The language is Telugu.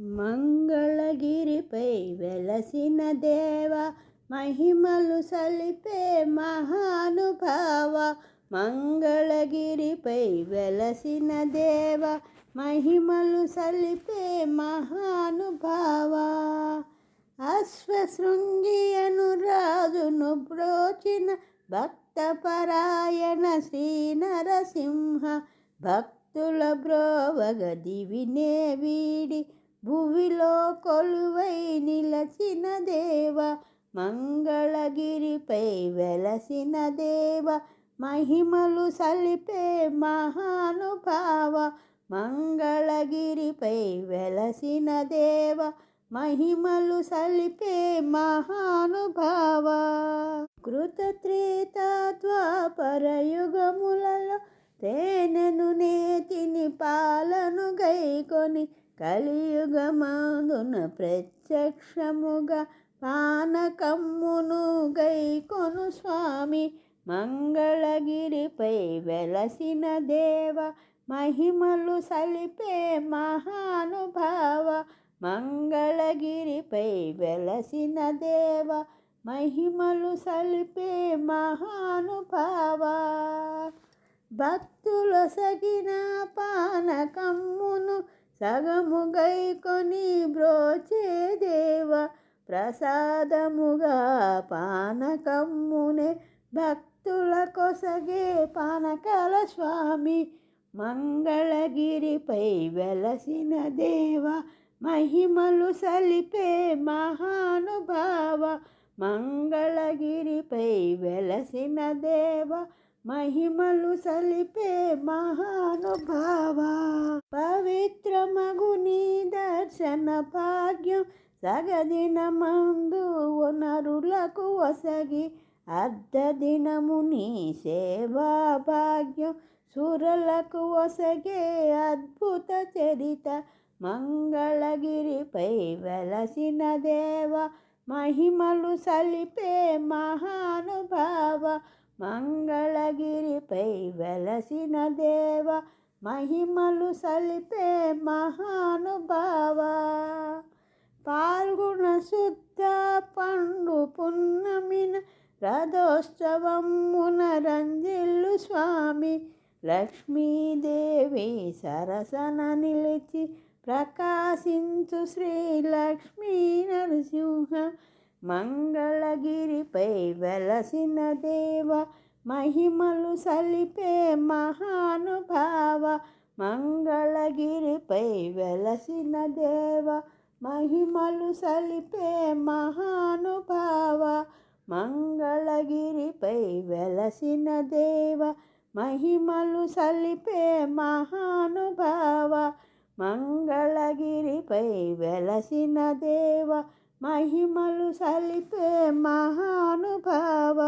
మంగళగిరిపై వెలసిన దేవ మహిమలు సలిపే మహానుభావ మంగళగిరిపై వెలసిన దేవ మహిమలు సలిపే మహానుభావ. అశ్వశృంగియను రాజును బ్రోచిన భక్తపరాయణ శ్రీ నరసింహ భక్తుల బ్రోవగ దివినే వీడి భువిలో కొలువై నిలచిన దేవ మంగళగిరిపై వెలసిన దేవ మహిమలు సలిపే మహానుభావ మంగళగిరిపై వెలసిన దేవ మహిమలు సలిపే మహానుభావ. కృతత్రేతాద్వాపరయుగములలో తేనెను నేతిని పాలను గైకొని కలియుగమాదున ప్రత్యక్షముగా పానకమ్మును గైకొను స్వామి. మంగళగిరిపై వెలసిన దేవ మహిమలు సలిపే మహానుభావ. మంగళగిరిపై వెలసిన దేవ మహిమలు సలిపే మహానుభావ. భక్తుల సగిన పానకమ్మును సగము గైకొని బ్రోచే దేవ ప్రసాదముగా పానకమ్మునే భక్తుల కొసగే పానకాల స్వామి. మంగళగిరిపై వెలసిన దేవ మహిమలు సలిపే మహానుభావ. మంగళగిరిపై వెలసిన దేవ మహిమలు సలిపే మహానుభావ. పవిత్రమగుని దర్శన భాగ్యం సగదిన మందు నరులకు వసగి అర్ధదినముని సేవా భాగ్యం సురలకు వసగే అద్భుత చరిత మంగళగిరిపై వెలసిన దేవ మహిమలు సలిపే మహానుభావ. మంగళగిరిపై వెలసిన దేవ మహిమలు సలిపే మహానుభావ. పాల్గొన శుద్ధ పండు పున్నమిన రథోత్సవమున రంజిల్లు స్వామి. లక్ష్మీదేవి సరసన నిలిచి ప్రకాశించు శ్రీ లక్ష్మీ నరసింహ. మంగళగిరిపై వెలసిన దేవ మహిమలు సలిపే మహానుభావ మంగళగిరిపై వెలసిన దేవ మహిమలు సలిపే మహానుభావ మంగళగిరిపై వెలసిన దేవ మహిమలు సలిపే మహానుభావ మంగళగిరిపై వెలసిన దేవ మహిమలు సలిపే మహానుభావ.